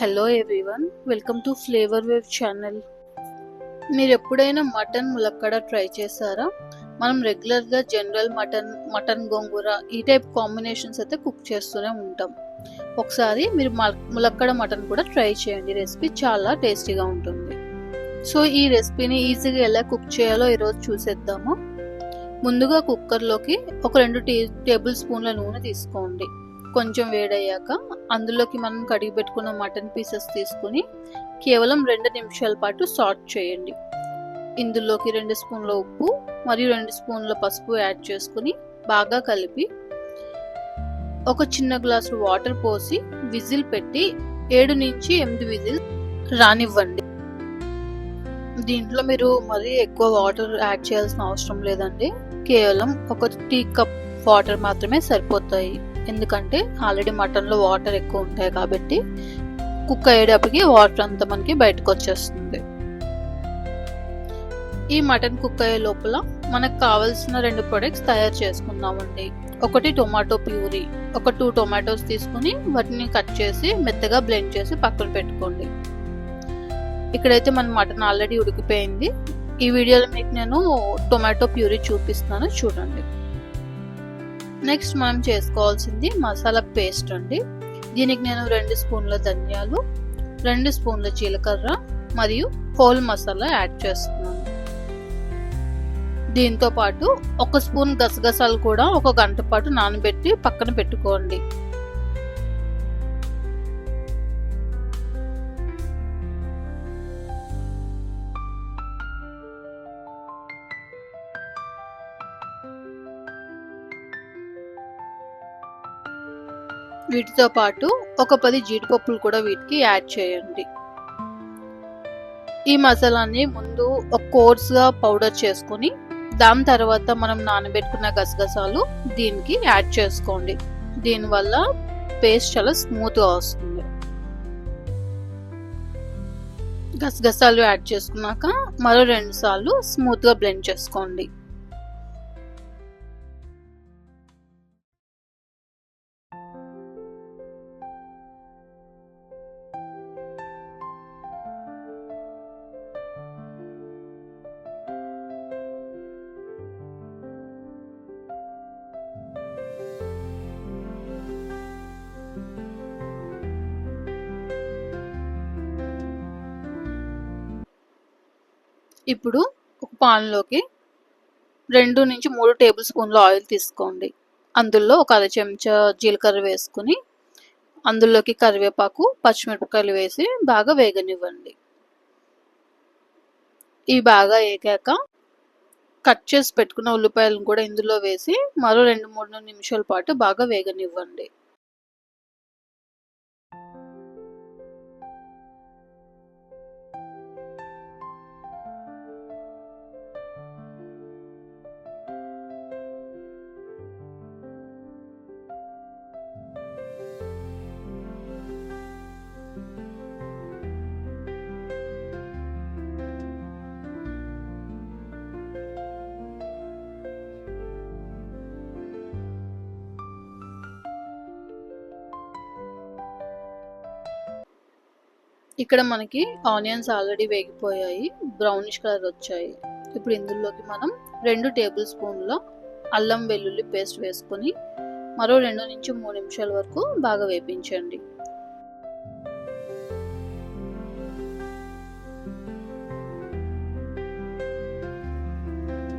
Hello everyone welcome to flavour wave channel మీరు ఎప్పుడైనా mutton ములక్కడ try చేశారా? మనం రెగ్యులర్గా జనరల్ మటన్ మటన్ గోంగూర ఈ టైప్ కాంబినేషన్స్ అయితే కుక్ చేస్తూనే ఉంటాం. ఒకసారి మీరు మల- ములక్కడ మటన్ కూడా ట్రై చేయండి. రెసిపీ చాలా టేస్టీగా ఉంటుంది. సో ఈ రెసిపీని ఈజీగా ఎలా కుక్ చేయాలో ఈరోజు చూసేద్దాము. ముందుగా కుక్కర్లోకి ఒక రెండు టీ టేబుల్ స్పూన్ల నూనె తీసుకోండి. కొంచెం వేడయ్యాక అందులోకి మనం కడిగి పెట్టుకున్న మటన్ పీసెస్ తీసుకుని కేవలం రెండు నిమిషాల పాటు సాట్ చేయండి. ఇందులోకి రెండు స్పూన్ల ఉప్పు మరియు రెండు స్పూన్ల పసుపు యాడ్ చేసుకుని బాగా కలిపి ఒక చిన్న గ్లాసు వాటర్ పోసి విజిల్ పెట్టి ఏడు నుంచి ఎనిమిది విజిల్ రానివ్వండి. దీంట్లో మీరు మరీ ఎక్కువ వాటర్ యాడ్ చేయాల్సిన అవసరం లేదండి. కేవలం ఒక టీ కప్ వాటర్ మాత్రమే సరిపోతాయి. ఎందుకంటే ఆల్రెడీ మటన్లో వాటర్ ఎక్కువ ఉంటాయి కాబట్టి కుక్ అయ్యేటప్పటికి వాటర్ అంతా మనకి బయటకు వచ్చేస్తుంది. ఈ మటన్ కుక్ అయ్యే లోపల మనకు కావాల్సిన రెండు ప్రొడక్ట్స్ తయారు చేసుకుందామండి. ఒకటి టొమాటో ప్యూరీ ఒక టూ టొమాటోస్ తీసుకుని వాటిని కట్ చేసి మెత్తగా బ్లెండ్ చేసి పక్కన పెట్టుకోండి. ఇక్కడైతే మన మటన్ ఆల్రెడీ ఉడికిపోయింది. ఈ వీడియోలో మీకు నేను టొమాటో ప్యూరీ చూపిస్తున్నాను చూడండి. నెక్స్ట్ మనం చేసుకోవాల్సింది మసాలా పేస్ట్ అండి. దీనికి నేను రెండు స్పూన్ల ధనియాలు రెండు స్పూన్ల జీలకర్ర మరియు హోల్ మసాలా యాడ్ చేస్తున్నాను. దీంతో పాటు ఒక స్పూన్ గసగసాలు కూడా ఒక గంట పాటు నానబెట్టి పక్కన పెట్టుకోండి. వీటితో పాటు ఒక పది జీడిపప్పులు కూడా వీటికి యాడ్ చేయండి. ఈ మసాలాని ముందు ఒక కోర్స్గా పౌడర్ చేసుకొని దాని తర్వాత మనం నానబెట్టుకున్న గసగసాలు దీనికి యాడ్ చేసుకోండి. దీనివల్ల పేస్ట్ చాలా స్మూత్గా వస్తుంది. గసగసాలు యాడ్ చేసుకున్నాక మరో రెండు సార్లు స్మూత్గా బ్లెండ్ చేసుకోండి. ఇప్పుడు ఒక పాన్లోకి రెండు నుంచి మూడు టేబుల్ స్పూన్ల ఆయిల్ తీసుకోండి. అందులో ఒక అర చెంచా జీలకర్ర వేసుకుని అందులోకి కరివేపాకు పచ్చిమిరపకాయలు వేసి బాగా వేగనివ్వండి. ఇవి బాగా వేగాక కట్ చేసి పెట్టుకున్న ఉల్లిపాయలను కూడా ఇందులో వేసి మరో రెండు మూడు నిమిషాల పాటు బాగా వేగనివ్వండి. ఇక్కడ మనకి ఆనియన్స్ ఆల్రెడీ వేగిపోయాయి బ్రౌనిష్ కలర్ వచ్చాయి. ఇప్పుడు ఇందులోకి మనం రెండు టేబుల్ స్పూన్ల అల్లం వెల్లుల్లి పేస్ట్ వేసుకొని మరో రెండు నుంచి మూడు నిమిషాల వరకు బాగా వేపించండి.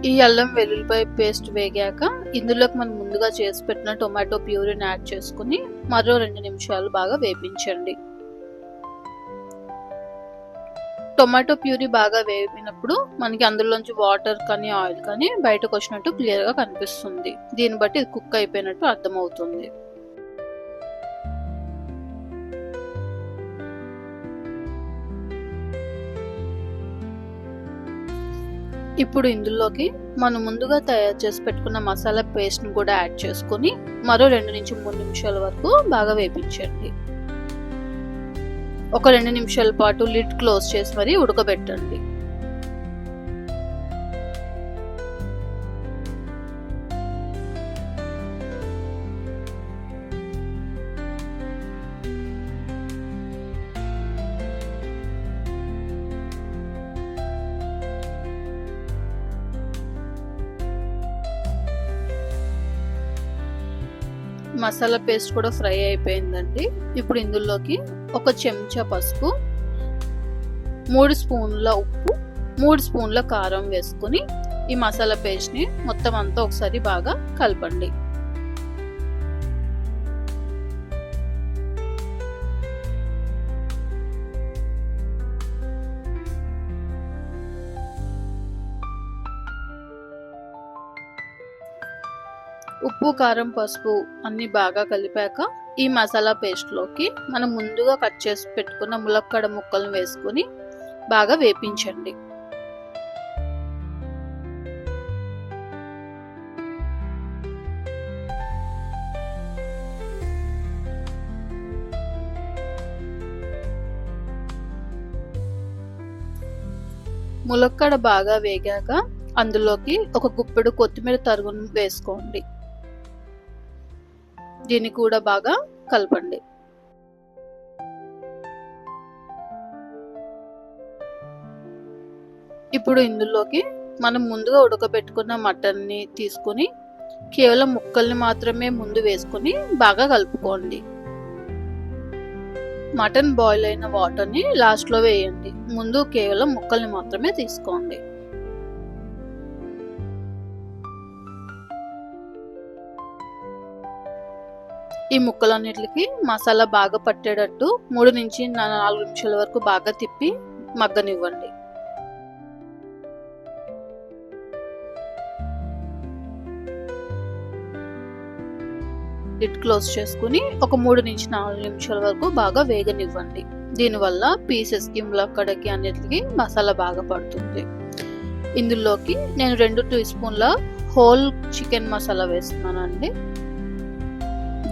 ఈ అల్లం వెల్లుల్లిపాయ పేస్ట్ వేగాక ఇందులోకి మనం ముందుగా చేసి పెట్టిన టొమాటో ప్యూరిని యాడ్ చేసుకుని మరో రెండు నిమిషాలు బాగా వేపించండి. టొమాటో ప్యూరీ బాగా వేపినప్పుడు మనకి అందులోంచి వాటర్ కానీ ఆయిల్ కానీ బయటకు వచ్చినట్టు క్లియర్గా కనిపిస్తుంది. దీన్ని బట్టి ఇది కుక్ అయిపోయినట్టు అర్థమవుతుంది. ఇప్పుడు ఇందులోకి మనం ముందుగా తయారు చేసి పెట్టుకున్న మసాలా పేస్ట్ని కూడా యాడ్ చేసుకొని మరో రెండు నుంచి మూడు నిమిషాల వరకు బాగా వేపించండి. ఒక రెండు నిమిషాల పాటు లిడ్ క్లోజ్ చేసి మరీ ఉడకబెట్టండి. మసాలా పేస్ట్ కూడా ఫ్రై అయిపోయిందండి. ఇప్పుడు ఇందులోకి ఒక చెంచా పసుపు మూడు స్పూన్ల ఉప్పు మూడు స్పూన్ల కారం వేసుకొని ఈ మసాలా పేస్ట్ని మొత్తం అంతా ఒకసారి బాగా కలపండి. ఉప్పు కారం పసుపు అన్ని బాగా కలిపాక ఈ మసాలా పేస్ట్లోకి మనం ముందుగా కట్ చేసి పెట్టుకున్న ములక్కడ ముక్కలను వేసుకుని బాగా వేపించండి. ములక్కడ బాగా వేగాక అందులోకి ఒక గుప్పెడు కొత్తిమీర తరుగును వేసుకోండి. దీన్ని కూడా బాగా కలపండి. ఇప్పుడు ఇందులోకి మనం ముందుగా ఉడకబెట్టుకున్న మటన్ని తీసుకుని కేవలం ముక్కల్ని మాత్రమే ముందు వేసుకుని బాగా కలుపుకోండి. మటన్ బాయిల్ అయిన వాటర్ని లాస్ట్లో వేయండి. ముందు కేవలం ముక్కల్ని మాత్రమే తీసుకోండి. ఈ ముక్కలన్నిటికి మసాలా బాగా పట్టేటట్టు మూడు నుంచి నాలుగు నిమిషాల వరకు బాగా తిప్పి మగ్గనివ్వండి. లిడ్ క్లోజ్ చేసుకుని ఒక మూడు నుంచి నాలుగు నిమిషాల వరకు బాగా వేగనివ్వండి. దీనివల్ల పీసెస్కి ములక్కడకి అన్నిటికి మసాలా బాగా పడుతుంది. ఇందులోకి నేను రెండు టీ స్పూన్ల హోల్ చికెన్ మసాలా వేస్తున్నానండి.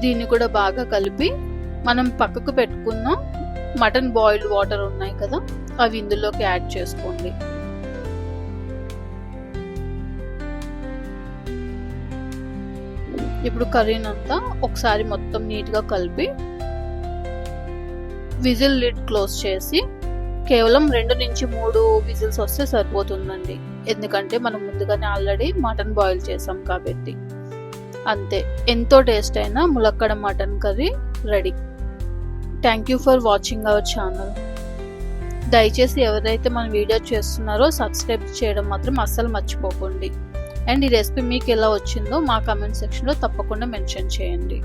దీన్ని కూడా బాగా కలిపి మనం పక్కకు పెట్టుకున్న మటన్ బాయిల్డ్ వాటర్ ఉన్నాయి కదా అవి ఇందులోకి యాడ్ చేసుకోండి. ఇప్పుడు కర్రీనంతా ఒకసారి మొత్తం నీట్గా కలిపి విజిల్ లిడ్ క్లోజ్ చేసి కేవలం రెండు నుంచి మూడు విజిల్స్ వస్తే సరిపోతుందండి. ఎందుకంటే మనం ముందుగానే ఆల్రెడీ మటన్ బాయిల్ చేసాం కాబట్టి. అంతే. ఎంతో టేస్ట్ అయిన ములక్కడ mutton curry ready. Thank you for watching our channel దయచేసి ఎవరైతే మన వీడియో చేస్తున్నారో సబ్స్క్రైబ్ చేయడం మాత్రం అస్సలు మర్చిపోకండి. అండ్ ఈ రెసిపీ మీకు ఎలా వచ్చిందో మా కమెంట్ సెక్షన్లో తప్పకుండా మెన్షన్ చేయండి.